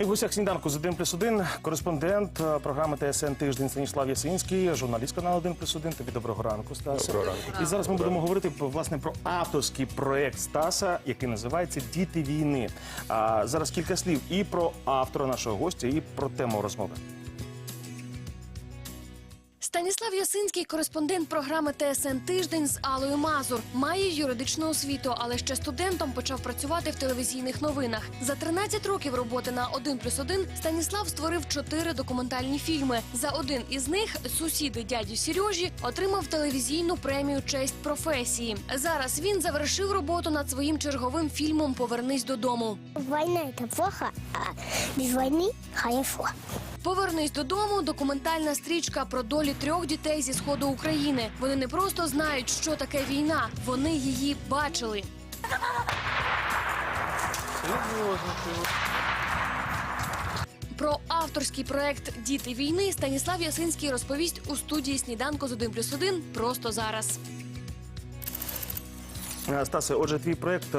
І в гостях сніданку з 1 плюс 1 кореспондент е, програми ТСН Тиждень Станіслав Ясинський, журналіст каналу 1 плюс 1. Тобі доброго ранку, Стаса Доброго ранку. І зараз ми будемо говорити власне про авторський проект Стаса, який називається Діти війни. А зараз кілька слів і про автора нашого гостя, і про тему розмови. Станіслав Ясинський, кореспондент програми ТСН Тиждень з Алою Мазур, має юридичну освіту, але ще студентом почав працювати в телевізійних новинах. За 13 років роботи на 1 плюс 1 Станіслав створив чотири документальні фільми. За один із них сусіди дяді Сережі отримав телевізійну премію Честь професії. Зараз він завершив роботу над своїм черговим фільмом Повернись додому. Война это плохо, а без войны хорошо. Повернись додому. Документальна стрічка про долі трьох дітей зі сходу України. Вони не просто знають, що таке війна, вони її бачили. Про авторський проект Діти війни Станіслав Ясинський розповість у студії сніданку з 1 плюс 1 просто зараз. Е, Стасе, отже, твій проект, е,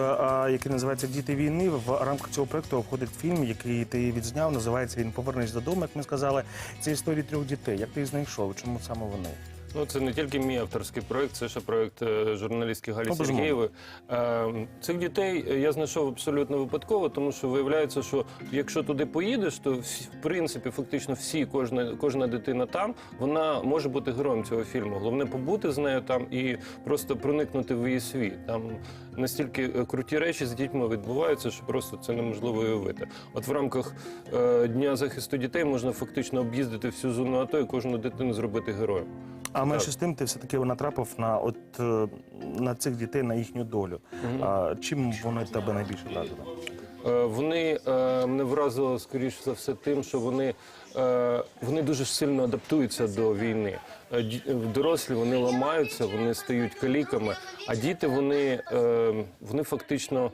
який називається Діти війни. В рамках цього проекту входить фільм, який ти відзняв. Називається він Повернись додому. Як ми сказали, це історії трьох дітей. Як ти їх знайшов? Чому саме вони? Ну, це не тільки мій авторський проект, це ще проект е, журналістки Галі Ну. Сергієвої. Е, Цих дітей я знайшов абсолютно випадково, тому що виявляється, що якщо туди поїдеш, то всі- в принципі фактично всі, кожна, кожна дитина там, вона може бути героєм цього фільму. Головне побути з нею там і просто проникнути в її світ. Там настільки е, круті речі з дітьми відбуваються, що просто це неможливо уявити. От в рамках е, Дня захисту дітей можна фактично об'їздити всю зону АТО і кожну дитину зробити героєм. А менше з тим, ти все-таки натрапив на от е, на цих дітей, на їхню долю. А, чим вони тебе найбільше вразили? Е, Вони е, мене вразило скоріш за все тим, що вони, е, вони дуже сильно адаптуються до війни. Е, ді- Дорослі вони ламаються, вони стають каліками, а діти вони, е, вони фактично.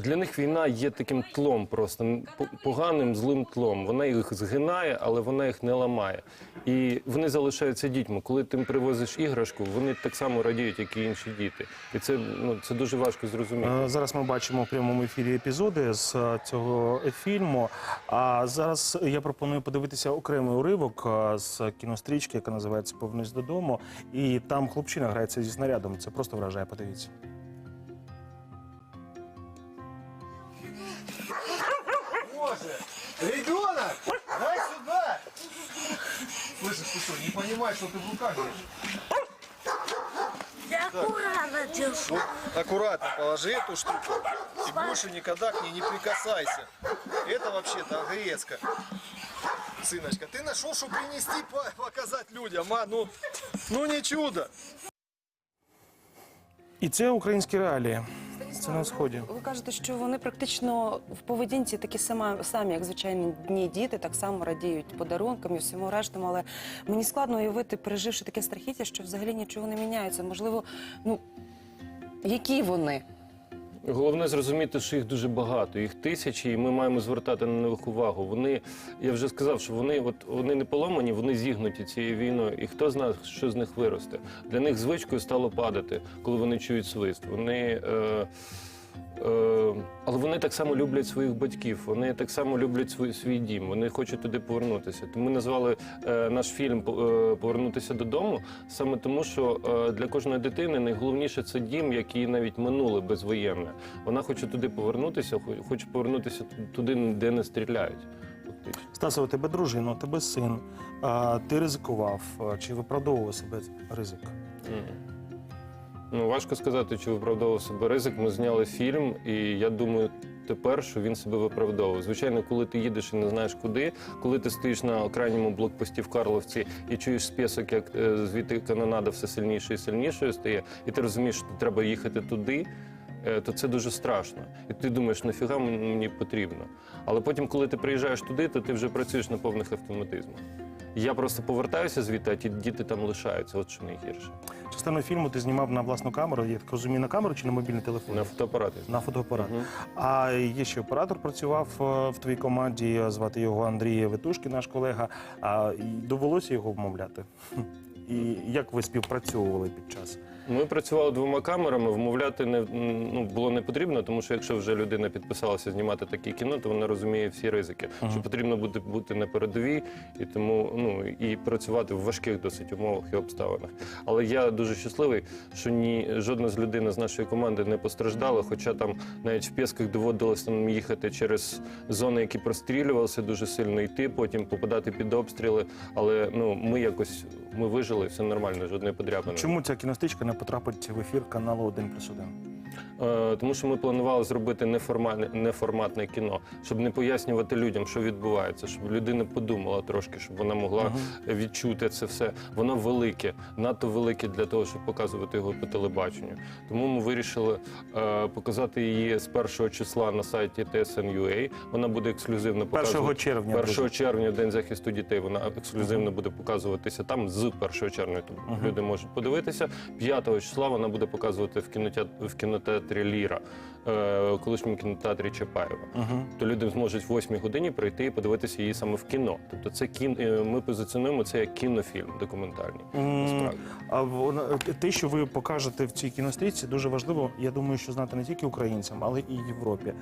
Для них війна є таким тлом, просто поганим злим тлом. Вона їх згинає, але вона їх не ламає. І вони залишаються дітьми. Коли ти привозиш іграшку, вони так само радіють, як і інші діти. І це ну це дуже важко зрозуміти. Е, Зараз ми бачимо в прямому ефірі епізоди з е, цього фільму. А зараз я пропоную подивитися окремий уривок е, з кінострічки, яка називається Повернись додому. І там хлопчина грається зі снарядом. Це просто вражає. Подивіться. Боже! Ребенок! Дай сюда! Слышишь, ты что, не понимаешь, что ты в руках держишь? Я аккуратно держу. Ну, аккуратно положи эту штуку и больше никогда к ней не прикасайся. Это вообще-то огрезка. Сыночка, ты нашел, что принести, по- показать людям, а? Ну, ну не чудо. І це українські реалії. Це на сході. Ви кажете, що вони практично в поведінці такі самі, як звичайні дні діти, так само радіють подарункам і всьому рештому. Але мені складно уявити, переживши таке страхіття, що взагалі нічого не міняється. Можливо, ну які вони? Головне зрозуміти, що їх дуже багато, їх тисячі, і ми маємо звертати на них увагу. Вони, я вже сказав, що вони от вони не поломані, вони зігнуті цією війною. І хто знає, що з них виросте. Для них звичкою стало падати, коли вони чують свист. Вони. Е, але вони так само люблять своїх батьків, вони так само люблять свій, свій дім, вони хочуть туди повернутися. Тому ми назвали е, наш фільм е, Повернутися додому саме тому, що е, для кожної дитини найголовніше це дім, який навіть минуле безвоєнне. Вона хоче туди повернутися, хо- хоче повернутися туди, де не стріляють. Стаса, у тебе дружина, у тебе син. А, ти ризикував. Чи виправдовував себе ризик? Мгм. Ну, важко сказати, чи виправдовував себе ризик. Ми зняли фільм, і я думаю, тепер, що він себе виправдовував. Звичайно, коли ти їдеш і не знаєш куди, коли ти стоїш на крайньому блокпості в Карловці і чуєш список, як е, звідти канонада все сильніше і сильнішою стає, і ти розумієш, що треба їхати туди. е, То це дуже страшно, і ти думаєш, нафіга мені потрібно. Але потім, коли ти приїжджаєш туди, то ти вже працюєш на повних автоматизмах. Я просто повертаюся звідти, а ті діти там лишаються. От що найгірше. Частину фільму ти знімав на власну камеру, я так розумію, на камеру чи на мобільний телефон? На фотоапарат. На фотоапарат. Угу. А є ще оператор працював е, в твоїй команді. Звати його Андрій Ветушки, наш колега. А довелося його вмовляти. І як ви співпрацьовували під час Ми працювали двома камерами, вмовляти не ну було не потрібно, тому що якщо вже людина підписалася знімати таке кіно, то вона розуміє всі ризики. Що потрібно бути бути на передовій і тому ну і працювати в важких досить умовах і обставинах. Але я дуже щасливий, що ні жодна з людей з нашої команди не постраждала. Хоча там навіть в Пєсках доводилося нам їхати через зони, які прострілювалися дуже сильно, йти, потім попадати під обстріли. Але ну ми якось ми вижили, все нормально, жодної подряпини. Чому ця кіностичка не потрапить в ефір каналу 1 плюс 1? Е, Тому що ми планували зробити неформальне, неформатне кіно, щоб не пояснювати людям, що відбувається, щоб людина подумала трошки, щоб вона могла відчути це все. Воно велике, надто велике для того, щоб показувати його по телебаченню. Тому ми вирішили е, показати її з першого числа на сайті TSN.ua. Вона буде ексклюзивно 1 показувати. червня. 1 червня, День захисту дітей, вона ексклюзивно буде показуватися там з 1 червня. Люди можуть подивитися. 5 числа вона буде показувати в кінотеатрі, в кінотеатрі Ліра, е, колишньому кінотеатрі Чапаєва. То люди зможуть в 8 годині прийти і подивитися її саме в кіно. Тобто, це кін... е, ми позиціонуємо це як кінофільм документальний. Насправді. А вона- те, що ви покажете в цій кінострічці, дуже важливо. Я думаю, що знати не тільки українцям, але і Європі.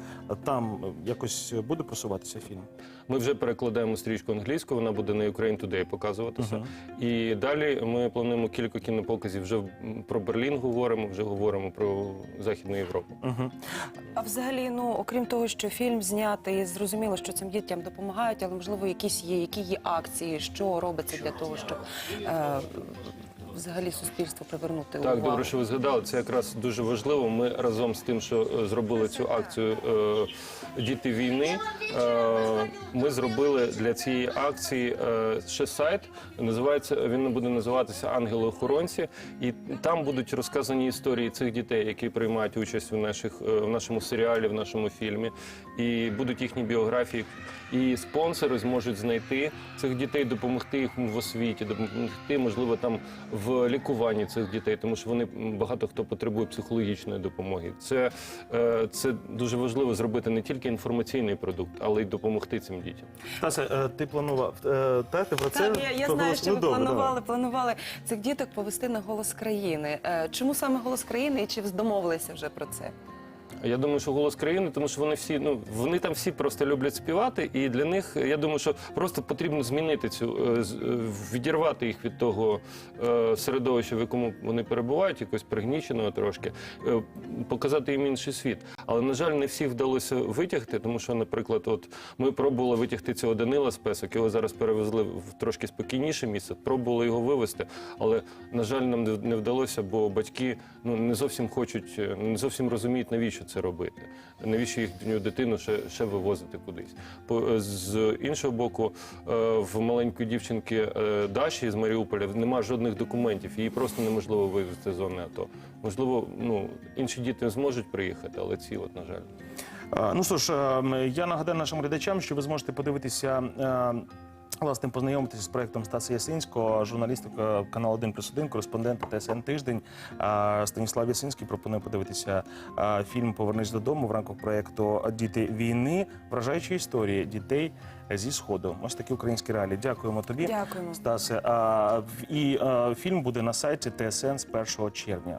Там е, якось буде просуватися фільм. Ми вже перекладаємо стрічку англійською, вона буде на Ukraine Today показуватися. І далі ми плануємо кілька кінопоказів. Вже про Берлін говоримо, вже говоримо про Західну Європу. Угу. А взагалі, ну окрім того, що фільм знятий, зрозуміло, що цим дітям допомагають, але можливо якісь є, які є акції, що робиться для того, щоб е, взагалі суспільство привернути Так, добре, що ви згадали. Це якраз дуже важливо. Ми разом з тим, що е, зробили цю акцію е, Діти війни. Е, ми зробили для цієї акції ще сайт. Називається він буде називатися Ангели-охоронці, і там будуть розказані історії цих дітей, які приймають участь у наших в нашому серіалі, в нашому фільмі. І будуть їхні біографії. І спонсори зможуть знайти цих дітей, допомогти їх в освіті, допомогти, можливо, там в лікуванні цих дітей, тому що вони багато хто потребує психологічної допомоги. Це, е, це дуже важливо зробити не тільки інформаційний продукт, але й допомогти цим дітям. Тасе, е, ти планував е, та, ти про це? Так, я, я знаю, що Ну, ви добре, планували, давай. планували цих діток повести на голос країни. Чому саме голос країни і чи домовилися вже про це? Я думаю, що голос країни, тому що вони всі, ну вони там всі просто люблять співати, і для них я думаю, що просто потрібно змінити цю е, е, відірвати їх від того е, середовища, в якому вони перебувають, якось пригніченого трошки, показати їм інший світ. Але на жаль, не всіх вдалося витягти, тому що, наприклад, от ми пробували витягти цього Данила з песок, його зараз перевезли в трошки спокійніше місце. Пробували його вивезти, але на жаль, нам не- вдалося, бо батьки ну не зовсім хочуть, не зовсім розуміють, навіщо це робити, навіщо їхню дитину ще, ще вивозити кудись. По е, з іншого боку, е, в маленької дівчинки е, Даші з Маріуполя нема жодних документів, її просто неможливо вивезти з зони АТО. Можливо, ну інші діти зможуть приїхати, але ці, от на жаль. Ну що ж, е, я нагадаю нашим глядачам, що ви зможете подивитися. Е, Власне, познайомитися з проектом Стаса Ясинського, журналістика каналу 1 плюс 1, кореспондент ТСН Тиждень. Станіслав Ясинський пропонує подивитися фільм Повернись додому в рамках проекту Діти війни, вражаючі історії дітей зі сходу. Ось такі українські реалії. Дякуємо тобі, Дякуємо. Стасе. І фільм буде на сайті ТСН з 1 червня.